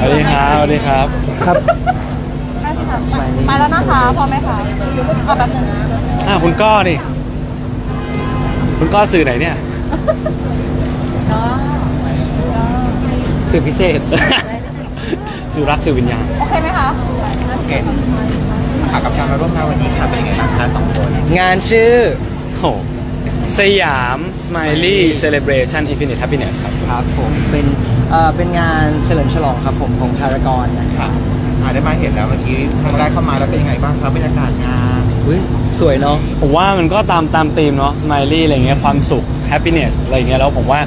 สวัสดีครับสวัสดีครับ ครับมาแล้วนะคะพร้อมไหมคะเอาแบบนึงอ่าคุณก้อนี่ คุณก้อสื่อไหนเนี่ยเนาะสื่อพิเศษ สื่อรักสื่อวิญญาณ โอเคไหมคะโอเคค่ะกับการมาร่วมงานวันนี้ค่ะเป็นยังไงบ้างคะสองคน งานชื่อโอ้ สยาม Smiley Celebration Infinite Happiness ครับ ครับผมเป็นเอ่อเป็นงานเฉลิมฉลองครับผมของพารากอนนะครับ อ่าได้มาเห็นแล้วเมื่อกี้ครั้งแรกเข้ามาแล้วเป็นยังไงบ้างครับบรรยากาศงานอุ้ยสวยเนาะ ผมว่ามันก็ตามตามธีมเนาะ Smiley อะไรเงี้ยความสุข Happiness อะไรเงี้ยแล้วผมว่า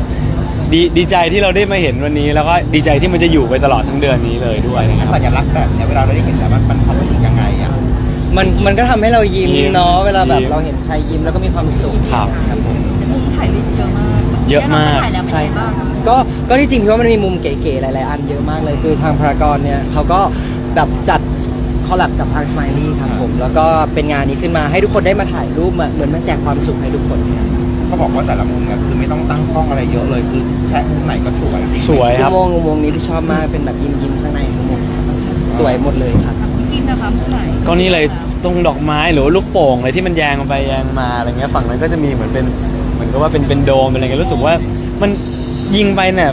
ดีดีใจที่เราได้มาเห็นวันนี้ แล้วก็ดีใจที่มันจะอยู่ไปตลอดทั้งเดือนนี้เลยด้วยนะครับสัญลักษณ์แบบเนี้ยเวลาเราได้เห็นแล้วมันมันความรู้สึกยังไงอะ มันมันก็ทำให้เรายิ้มยิ้มเนาะเวลาแบบยิ้ม เราเห็นใครยิ้มแล้วก็มีความสุขครับ ครับผมมุมถ่ายรูปเยอะมากเยอะมาก ถ่ายแล้วเป็นใช่ไงบ้าง ก็ก็ที่จริงพี่ว่ามันมีมุมเก๋ๆหลายๆ อันเยอะมากเลย คือทางพารากอนเนี่ยเขาก็แบบจัดคอลแลบกับทางส m ม l ลี่ครับผม แล้วก็เป็นงานนี้ขึ้นมาให้ทุกคนได้มาถ่ายรูปมาเหมือนมาแจกความสุขให้ทุกคนครับเขาบอกว่าแต่ละมุมเนี่ยคือไม่ต้องตั้งกล้องอะไรเยอะเลยคือแชะมุมไหนก็สวยจริงๆสวยครับ อุโมงค์อุโมงค์นี้ที่ชอบมากเป็นแบบยิ้มยิ้มๆข้างในอุโมงค์ครับสวยหมดเลยครับคุณกิ นนะคะมุมไหนก็นี่เลยตรงดอกไม้หรือว่าลูกโป่งอะไรที่มันแยงไปแยงมาอะไรเงี้ยฝั่งนั้นก็จะมีเหมือนเป็นเหมือนกับว่าเป็นเป็นโดมอะไรเงี้ยรู้สึกว่ามันยิงไปเนี่ย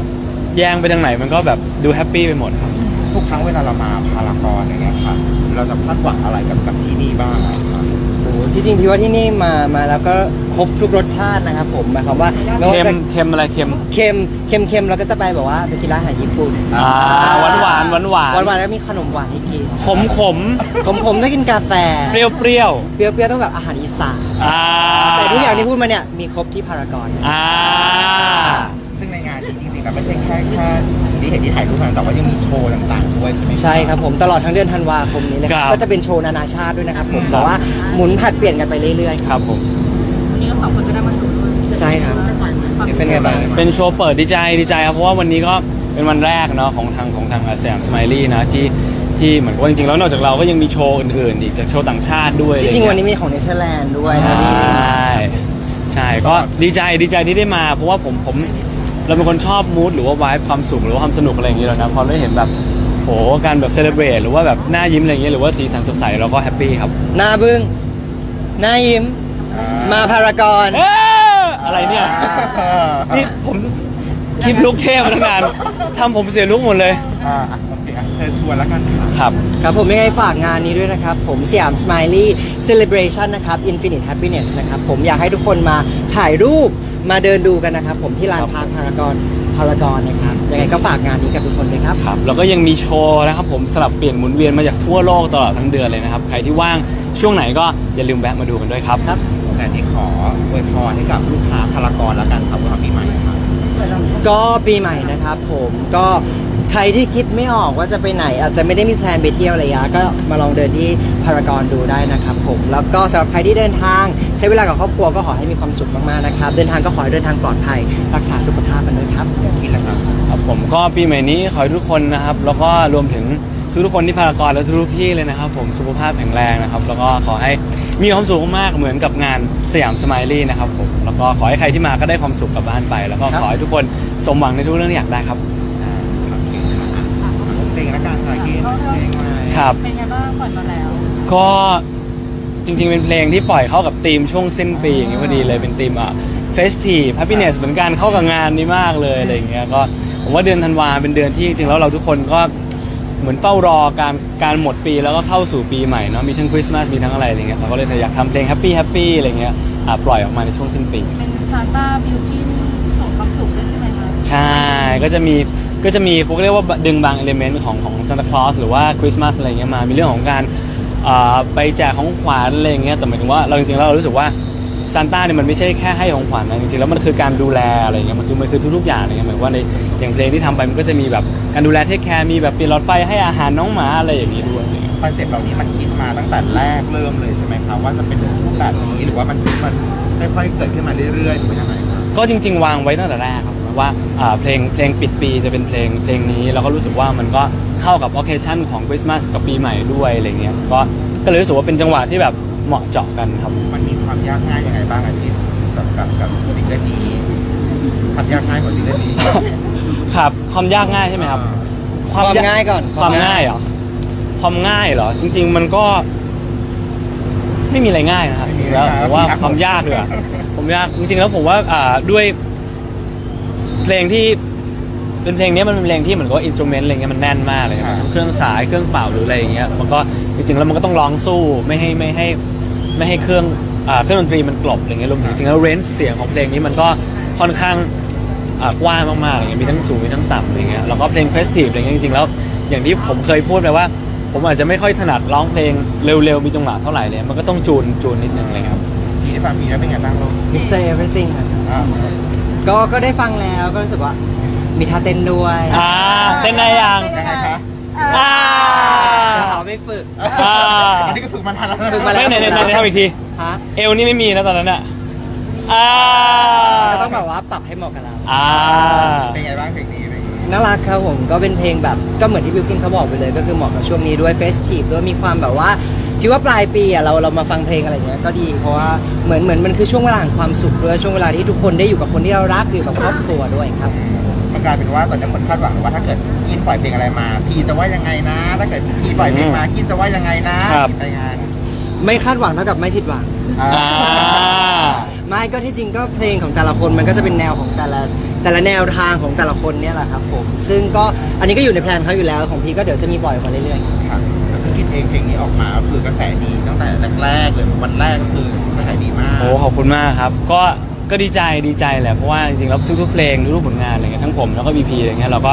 แยงไปทางไหนมันก็แบบดูแฮปปี้ไปหมดครับ ทุกครั้งเวลาเรามาพารากอนอย่างเงี้ยค่ะ เราจะคาดหวังอะไรกับกับที่นี่บ้างอะคะโอ้โห ที่จริงพี่ว่าที่นี่มามาแล้วก็ครบทุกรสชาตินะครับผมหมายความว่าไม่ว่าเค็มจะเค็มอะไรเค็มเค็มเค็มเค็มเราก็จะไปแบบว่าไปกินร้านอาหารญี่ปุ่นอ่าหวานหวานหวานหวานหวานหวานแล้วมีขนมหวานให้กินขมขมผมผมต้องกินกาแฟเปรี้ยวเปรี้ยวเปรี้ยวๆต้องแบบอาหารอีสานอ่าแต่ทุกอย่างที่พูดมาเนี่ยมีครบที่พารากอนอ่า ซึ่งในงานนี้จริงๆแล้วไม่ใช่แค่แค่ที่เห็นที่ถ่ายรูปมาแต่ว่ายังมีโชว์ต่างๆด้วยใช่ไหม ใช่ครับผมตลอดทั้งเดือนธันวาคมนี้นะคครัรับบก็จะเป็นโชว์นานาชาติด้วยนะครับผมครับ แต่ว่าหมุนผัดเปลี่ยนกันไปเรื่อยๆครับผม วันนี้ก็สองคนก็ได้มาดูด้วยใช่ครับ เป็นไงบ้าง เป็นโชว์เปิดดีใจดีใจครับเพราะว่าวันนี้ก็เป็นวันแรกเนาะของทางของทางสยามสไมลี่นะที่ที่เหมือนกับว่าจริงๆแล้วนอกจากเราก็ยังมีโชว์อื่นๆอีกจากโชว์ต่างชาติด้วยที่จริงอะวันไเยนี้มีของเนเธอร์แลนด์ด้วยใชนะนี่่ใช่ก็ดีใจดีใจที่ได้มา เพราะว่าผมผม เราเป็นคนชอบมูดหรือว่าวายความสุขหรือว่าความสนุกอะไรอย่างเงี้ยแล้วนะพอได้เห็นแบบโหการแบบเซเลบรตหรือว่าแบบหน้ายิ้มอะไรอย่างเงี้ยหรือว่าสีสันสดใสเราก็แฮปปี้ครับหน้าบึ้งหน้ายิ้มอ่มาพารากอนเอ้ออะไรเนี่ยนี่ผมคลิปลุกเทพมาตั้งนานทำผมเสียลุกหมดเลยอ่าอะโอเคอะเชิญชวนแล้วกันค่ะครับ ครับผมยังไงฝากงานนี้ด้วยนะครับ ผมสยาม Smiley Celebration นะครับ Infinite Happiness นะครับ ผมอยากให้ทุกคนมาถ่ายรูป มาเดินดูกันนะครับ ผมที่ลานครับพาร์คพารากอนพารากอนนะครับยังไงก็ฝากงานนี้กับทุกคนด้วยครับ ครับแล้วก็ยังมีโชว์นะครับผมสลับเปลี่ยนหมุนเวียนมาจากทั่วโลกตลอดทั้งเดือนเลยนะครับ ใครที่ว่างช่วงไหนก็อย่าลืมแวะมาดูกันด้วยครับครับแต่ที่ขออวยพรให้กับลูกค้าพารากอนแล้วกันครับวันปีใหม่ครับก็ปีใหม่นะครับ ผมก็ ใครที่คิดไม่ออกว่าจะไปไหน อาจจะไม่ได้มีแพลนไปเที่ยวระยะ ก็มาลองเดินที่พารากอนดูได้นะครับผมแล้วก็สำหรับใครที่เดินทาง ใช้เวลากับครอบครัวก็ขอให้มีความสุขมากๆนะครับเดินทางก็ขอให้เดินทางปลอดภัย รักษาสุขภาพกันด้วยครับกินแล้วครับครับผมก็ปีใหม่นี้ขอให้ทุกคนนะครับ แล้วก็รวมถึงทุกๆคนที่พารากอนและทุกที่เลยนะครับ ผมสุขภาพแข็งแรงนะครับ แล้วก็ขอให้มีความสุขมากๆเหมือนกับงานสยามสไมลี่นะครับผมแล้วก็ขอให้ใครที่มาก็ได้ความสุขกลับบ้านไป แล้วก็ขอให้ทุกคนสมหวังในทุกเรื่องที่อยากได้ครับ อ่าโอเคค่ะอะเพลงแล้วกัน ค่ะกินเพลงมาครับ เป็นไงบ้างปล่อยมาแล้วก็จริงๆ เป็นเพลงที่ปล่อยเข้ากับธีมช่วงสิ้นปีอย่างนี้พอดีเลยเป็นธีมอะเฟสทีฟแฮปปี้เนสเหมือนกันเข้ากับงานนี้มากเลยอะไรอย่างเงี้ยก็ผมว่าเดือนธันวาเป็นเดือนที่จริงๆแล้วเราทุกคนก็เหมือนเฝ้ารอการการหมดปีแล้วก็เข้าสู่ปีใหม่เนาะมีทั้งคริสต์มาสมีทั้งอะไรอะไรเงี้ยเราก็เลยอยากทำเพลงแฮปปี้แฮปปี้อะไรเงี้ยอะปล่อยออกมาในช่วงสิ้นปี เป็นซานต้าบิวตี้ส่งความสุขด้วยใช่ไหมคะ ใช่ ก็จะมี ก็จะมีพวกเรียกว่าดึงบางเอลิเมนต์ของของซานตาคลอสหรือว่าคริสต์มาสอะไรเงี้ยมา มีเรื่องของการอ่าไปแจกของขวัญอะไรเงี้ยแต่หมายถึงว่าเราจริงๆแล้วเรารู้สึกว่าซานต้าเนี่ยมันไม่ใช่แค่ให้ของขวัญนะจริงๆแล้วมันคือการดูแลอะไรเงี้ยมันคือมันคือทุกๆอย่างอะไรเงี้ยหมายว่าในอย่างเพลงที่ทำไปมันก็จะมีแบบการดูแลเทคแคร์มีแบบเปลี่ยนหลอดไฟให้อาหารน้องหมาอะไรอย่างงี้ด้วยอะไรเงี้ยคอนเซ็ปต์เหล่านี้มันคิดมาตั้งแต่แรกเริ่มเลยใช่ไหมครับว่าจะเป็นรูปแบบนี้หรือว่ามันมันค่อยๆเกิดขึ้นมาเรื่อยๆหรือว่ายังไงครับก็จริง ๆ วางไว้ตั้งแต่แรกครับ ว่าอ่าเพลงเพลงปิดปีจะเป็นเพลงเพลงนี้แล้วก็รู้สึกว่ามันก็เข้ากับ o c c a s i o n ของคริสต์มาสกับปีใหม่ด้วยอะไรเงี้ยก็ก็เลยรู้สึกว่าเป็นจังหวะที่แบบเหมาะเจาะกันครับ มันมีความยากง่ายยังไงบ้างอาทิตย์สำหรับกับซิงเกิลนี้ความยากง่ายของซิงเกิลนี้ครับความยากง่ายใช่ไหมครับ ความง่ายก่อนความง่ายเหรอความง่ายเหรอ จริง ๆ มันก็ ไม่มีอะไรง่ายนะครับไม่มีแล้วอะไรผมว่าครับความยากเลยอะผมยากจริงๆแล้วผมว่าอ่าด้วย เพลงที่เป็นเพลงนี้มันเป็นเพลงที่เหมือนกับว่าอินสตูเมนต์อะไรเงี้ยมันแน่นมากเลยอ่าเครื่องสายเครื่องเป่าหรืออะไรอย่างเงี้ยมันก็จริงๆแล้วมันก็ต้องร้องสู้ไม่ให้ไม่ให้ไม่ให้เครื่องอ่าเครื่องดนตรีมันกลบอะไรเงี้ยรวมถึงจริงๆแล้วเรนจ์เสียงของเพลงนี้มันก็ค่อนข้างอ่ากว้างมากๆอะไรเงี้ยมีทั้งสูงมีทั้งต่ำอะไรเงี้ยแล้วก็เพลงเฟสทีฟอะไรเงี้ยจริงๆแล้วอย่างที่ผมเคยพูดไปว่า ผมอาจจะไม่ค่อยถนัดร้องเพลงเร็วๆมีจังหวะเท่าไหร่เลยมันก็ต้องจูนจูนนิดนึงเลยครับ พี่ได้ฟังมีแล้วเป็นไงบ้างลูกมิสเตอร์เอเวอร์ติงครับ อ่า ก็ก็ได้ฟังแล้วก็รู้สึกว่า มีท่าเต้นด้วยอ่าเต้นได้ยังยังไงคะอ่าเดี๋ยวหาไม่ฝึกอ่า อันนี้ก็ฝึกมานานแล้วนะฝึกมาแล้วไหนไหนไหนไหนทำอีกที ฮะเอวนี่ไม่มีนะตอนนั้นอะอ่าก็ต้องแบบว่าปรับให้เหมาะกับเรา อ่า เป็นไงบ้างเพลงนี้อะไรอย่างงี้น่ารักครับผมก็เป็นเพลงแบบก็เหมือนที่บิวกินเขาบอกไปเลย ก็คือเหมาะกับช่วงนี้ด้วยเฟสทีฟด้วยมีความแบบว่า คิดว่าปลายปีอะเราเรามาฟังเพลงอะไรเงี้ยก็ดีเพราะว่าเหมือนเหมือนมันคือช่วงเวลาแห่งความสุขด้วยช่วงเวลาที่ทุกคนได้อยู่กับคนที่เรารักอยู่กับครอบครัวด้วยครับ มันกลายเป็นว่าตอนนี้คนคาดหวังว่าถ้าเกิดกินปล่อยเพลงอะไรมา พี่จะว่ายังไงนะ ถ้าเกิดพี่ปล่อยเพลงมากินจะว่ายังไงนะครับ ไปงานไม่คาดหวังเท่ากับไม่ผิดหวัง อ่า ไม่ก็ที่จริงก็เพลงของแต่ละคนมันก็จะเป็นแนวของแต่ละแต่ละแนวทางของแต่ละคนเนี่ยแหละครับผม ซึ่งก็อันนี้ก็อยู่ในแพลนเขาอยู่แล้วของพี่ก็เดี๋ยวจะมีปล่อยออกมาเรื่อยๆครับแล้วซึ่งที่ เพลงเพลงนี้ออกมาก็คือกระแสดีตั้งแต่แรกๆเลยวันแรกก็คือกระแสดีมากโอ้ขอบคุณมากครับ ก็ก็ดีใจดีใจแหละเพราะว่าจริงๆแล้วทุกๆเพลงทุกๆผลงานอะไรเงี้ยทั้งผมแล้วก็บีพีอะไรเงี้ยเราก็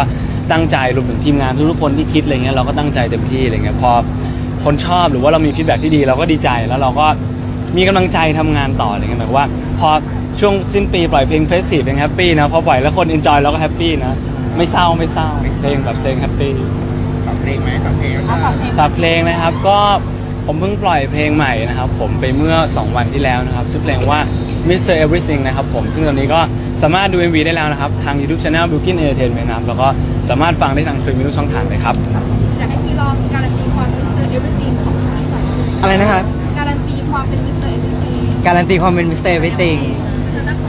ตั้งใจรวมถึงทีมงานทุกๆคนที่คิดอะไรเงี้ยเราก็ตั้งใจเต็มที่อะไรเงี้ยพอคนชอบหรือว่าเรามีฟีดแบ็กที่ดีเราก็ดีใจแล้วเราก็มีกำลังใจทำงานต่ออะไรเงี้ยหมายความว่า พอช่วงสิ้นปีปล่อยเพลงเฟสทีฟเพลงแฮปปี้นะพอปล่อยแล้วคนเอนจอยเราก็แฮปปี้นะไม่เศร้าไม่เศร้าเพลงแบบเพลงแฮปปี้ ฝากเพลงไหมฝากเพลงเอาฝากเพลงฝากเพลงนะครับก็ผมเพิ่งปล่อยเพลงใหม่นะครับ ผมไปเมื่อ 2 วันที่แล้วนะครับชื่อเพลงว่า Mr. Everything นะครับผมซึ่งตอนนี้ก็สามารถดู MV ได้แล้วนะครับ ทาง YouTube Channel Bilkin Entertainment นะครับแล้วก็สามารถฟังได้ทางสตรีมมิ่งทุกช่องทางเลยครับอยากให้พี่ลองการันตีความเป็นมิสเตอร์เอเวอร์ติงของสมัยใส่อะไรนะครับ การันตีความเป็นมิสเตอร์เอเวอร์ติงการันตีความเป็นมิสเตอร์ everything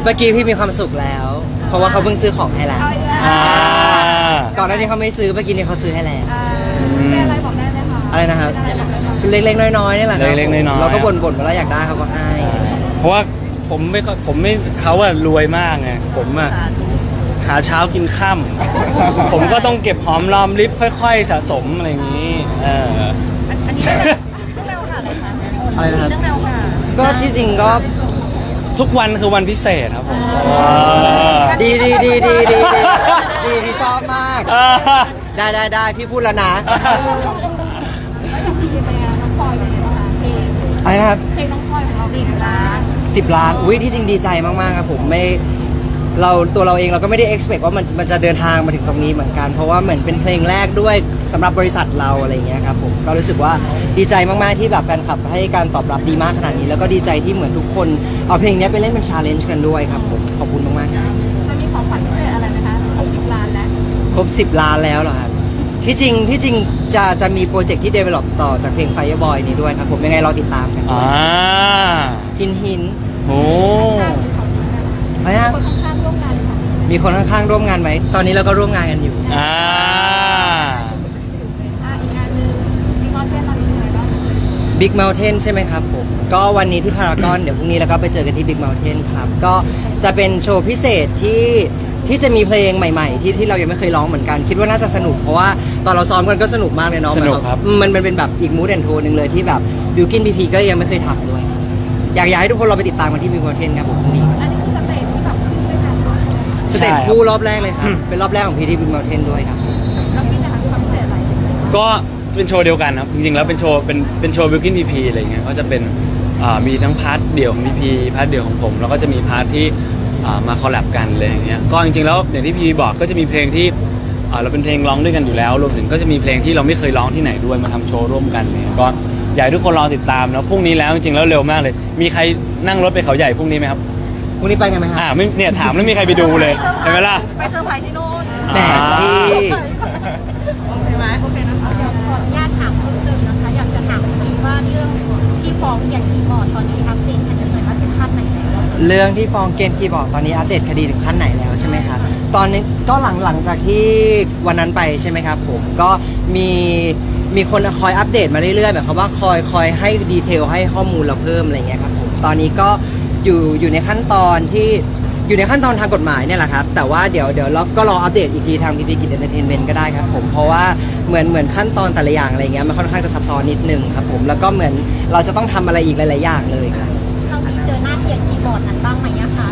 เมื่อกี้พี่มีความสุขแล้ว เพราะว่าเขาเพิ่งซื้อของให้แล้วเอาอีกแล้วอ่าก่อนหน้านี้เขาไม่ซื้อเมื่อกี้นี้เขาซื้อให้แล้ว อ่าเป็นอะไรบอกได้ไหมคะอะไรนะครับเป็นอะไรบอกได้ไหมเล็กๆ น้อยๆนี่แหละครับเล็กๆน้อยๆ เราก็บ่นๆเวลาอยากได้เขาก็ให้ เพราะว่าผมไม่ค่อยผมไม่เขาอะรวยมากไงผมอะหาเช้ากินค่ำ ผมก็ต้องเก็บหอมรอมริบค่อย ๆ สะสมอะไรอย่างนี้เออ อันอันนี้เรื่องแนวค่ะเหรอคะอะไรนะครับ เรื่องแนวค่ะก็ที่จริงก็ทุกวันคือวันพิเศษครับผม ดีดีดีดีดีดีดีพี่ชอบมากอ่า ได้ได้ได้พี่พูดแล้วนะแล้วอย่างพี่เป็นไงน้องพลอยเป็นไงบ้างคะเพลงอะไรนะครับเพลงน้องพลอยของเราสิบล้าน10ล้านอุ้ยที่จริงดีใจมากๆครับผมไม่เราตัวเราเองเราก็ไม่ได้ expect ว่ามันมันจะเดินทางมาถึงตรงนี้เหมือนกัน เพราะว่าเหมือนเป็นเพลงแรกด้วยสำหรับบริษัทเราอะไรอย่างเงี้ยครับผมก็รู้สึกว่าดีใจมากๆที่แบบแฟนคลับให้การตอบรับดีมากขนาดนี้ แล้วก็ดีใจที่เหมือนทุกคนเอาเพลงนี้ไปเล่นเป็นชาเลนจ์กันด้วยครับผมขอบคุณมากๆครับ ครบ 10 ล้านแล้วเหรอครับ ที่จริงที่จริงจะจะมีโปรเจกต์ที่ develop ต่อจากเพลง Fireboy นี้ด้วยครับผมยังไงรอติดตามกันอ่าหินหินโอ้อะไรนะคนข้างๆร่วมงานค่ะมีคนข้างๆร่วมงานไหม ตอนนี้เราก็ร่วมงานกันอยู่ อ่า อะอีกงานหนึ่งมีคอนเทนต์ตอนนี้เป็นไงบ้าง Big Mountain ใช่ไหมครับผมก็วันนี้ที่พารากอนเดี๋ยวพรุ่งนี้แล้วก็ไปเจอกันที่ Big Mountain ครับ ก็จะเป็นโชว์พิเศษที่ ที่จะมีเพลงใหม่ๆ ที่ที่เรายังไม่เคยร้องเหมือนกัน คิดว่าน่าจะสนุกเพราะว่าตอนเราซ้อมกันก็สนุกมากเลยเนาะสนุกครับอืมมันมันเป็นแบบอีกมูดแอนโทนหนึ่งเลยที่แบบบิวกินพีพีก็ยังไม่เคยทำด้วย อยากอยากให้ทุกคนเราไปติดตามกันที่ Big Mountain ครับผมพรุ่งนี้อันนี้คือสเตจที่แบบขึ้นด้วยกันเนอะสเตจคู่รอบแรกเลยครับเป็นรอบแรกของพีที่ Big Mountain ด้วยครับแล้วพี่จะทำความพิเศษอะไรก็เป็นโชว์เดียวกันครับจริงๆแล้วเป็นโชว์เป็นเป็นโชว์บิลกินพีพีอะไรเงี้ยก็จะเป็นอ่ามีทั้งพาร์ทเดี่ยวของพีพีพาร์ทเดี่ยวของผม แล้วก็จะมีพาร์ทที่อ่า มาคอลแลบกันเลยอย่างเงี้ยก็จริงๆแล้วอย่างที่พีบอกก็จะมีเพลงที่อ่าเราเป็นเพลงร้องด้วยกันอยู่แล้วรวมถึงก็จะมีเพลงที่เราไม่เคยร้องที่ไหนด้วยมาทำโชว์ร่วมกันเนี่ยก็อยากให้ทุกคนรอติดตามนะพรุ่งนี้แล้วจริงๆแล้วเร็วมากเลย มีใครนั่งรถไปเขาใหญ่พรุ่งนี้ไหมครับพรุ่งนี้ไปกันไหมคอ่ารับไม่เนี่ยถามแล้วมีใครไปดูเลยเห็นไหมล่ะไปเซอร์ไพรส์ที่โน่นแหมพี่โอเคไหมโอเคนะคะเดี๋ยวขออนุญาตถามเพิ่มเติมนะคะอยากจะถามจริงๆว่าเรื่องที่ฟ้องอย่างคีย์บอร์ดตอนนี้อัปเดตกันยังไงว่าถึงขั้นไหนแล้ว เรื่องที่ฟ้องเกณฑ์คีย์บอร์ดตอนนี้อัปเดตคดีถึงขั้นไหนแล้วใช่ไหมครับ ตอนนี้ก็หลังหลังจากที่วันนั้นไปใช่ไหมครับผมก็มีมีคนคอยอัปเดตมาเรื่อยๆหมายความว่าคอยคอยให้ดีเทลให้ข้อมูลเราเพิ่มอะไรเงี้ยครับผมตอนนี้ก็อยู่อยู่ในขั้นตอนที่อยู่ในขั้นตอนทางกฎหมายเนี่ยแหละครับ แต่ว่าเดี๋ยวเดี๋ยวเราก็รออัปเดตอีกทีทางพีพีกิจเอนเตอร์เทนเมนต์ก็ได้ครับผมเพราะว่าเหมือนเหมือนขั้นตอนแต่ละอย่างอะไรเงี้ยมันค่อนข้างจะซับซ้อนนิดนึงครับผมแล้วก็เหมือนเราจะต้องทำอะไรอีกหลาย ๆ อย่างเลยครับ เรามีเจอหน้าเขียนคีย์บอร์ดนั้นบ้างไหมอะคะ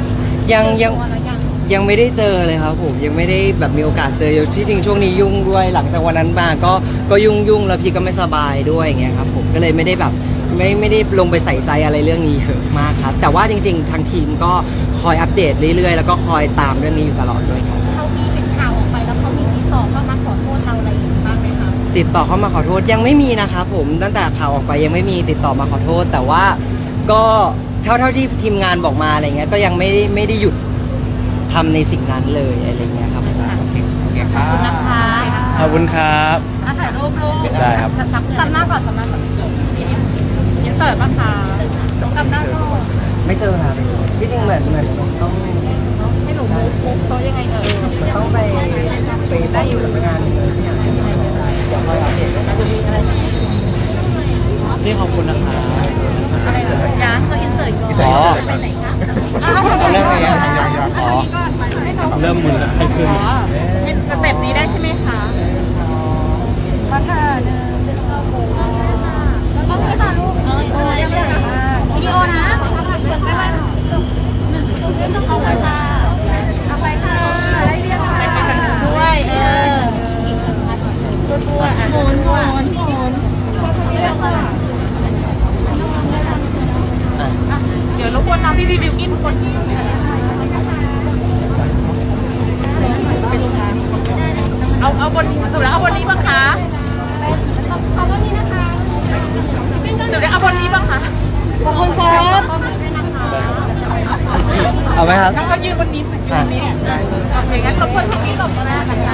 ยังยังตัวเรายังยังไม่ได้เจอเลยครับผมยังไม่ได้แบบมีโอกาสเจอที่จริงช่วงนี้ยุ่งด้วยหลังจากวันนั้นมาก็ก็ยุ่งยุ่งแล้วพี่ก็ไม่สบายด้วยอย่างเงี้ยครับผมก็เลยไม่ได้แบบไม่ไม่ได้ลงไปใส่ใจอะไรเรื่องนี้เยอะมากครับ แต่ว่าจริง ๆ ทางทีมก็คอยอัปเดตเรื่อยๆ แล้วก็คอยตามเรื่องนี้อยู่ตลอดด้วยครับ เขามีเป็นข่าวออกไปแล้วเขามีติดต่อเข้ามาขอโทษเราอะไรอย่างนี้บ้างไหมคะติดต่อเข้ามาขอโทษยังไม่มีนะครับผมตั้งแต่ข่าวออกไปยังไม่มีติดต่อมาขอโทษ แต่ว่าก็ เท่าเท่าที่ทีมงานบอกมาอะไรเงี้ยก็ยังไม่ได้ไม่ได้หยุดทำในสิ่งนั้นเลยอะไรเงี้ยครับโอเคโอเคครับนะคะขอบคุณครับ อะถ่ายรูปรูปได้ครับ ซับซับหน้าก่อนซับหน้าก่อนยินเสิร์ฟป่ะคะซับหน้าก่อนไม่เจอครับที่จริงเหมือนเหมือนต้องให้หนูมุกมุกโต๊ะยังไงเอ่ยต้องไปไปได้อยู่สำนักงานเลยที่อย่างนี้เดี๋ยวคอยอัปเดตน่าจะมีอะไรพี่ขอบคุณนะครับ อะไรนะย้านเราอินเสิร์ตก่อนอ๋อ ไปไหนคะเอาเรื่องอะไรอะยังยังอ๋อ เริ่มมือให้ขึ้นเป็นสเต็ปนี้ได้ใช่ไหมคะมาค่ะหนึ่งต้องมีค่ะลูกเออเออเรียกเลยวิดีโอนะไปไปเอาไปค่ะเอาไปค่ะไล่เรียกไปไปกันด้วยเออตัวตัวอะโหนโหนโหนเรียกเลย เดี๋ยวรบกวนน้องพี่พี่บิวกินคนที่เอาเอาบนสุดแล้วเอาบนนี้บ้างคะเอาบนนี้นะคะเดี๋ยวเอาบนนี้บ้างคะขอบคุณครับเอาไหมครับแล้วก็ยืนบนนี้ยืนบนนี้โอเคงั้นรบกวนตรงนี้หลบก็ได้นะคะ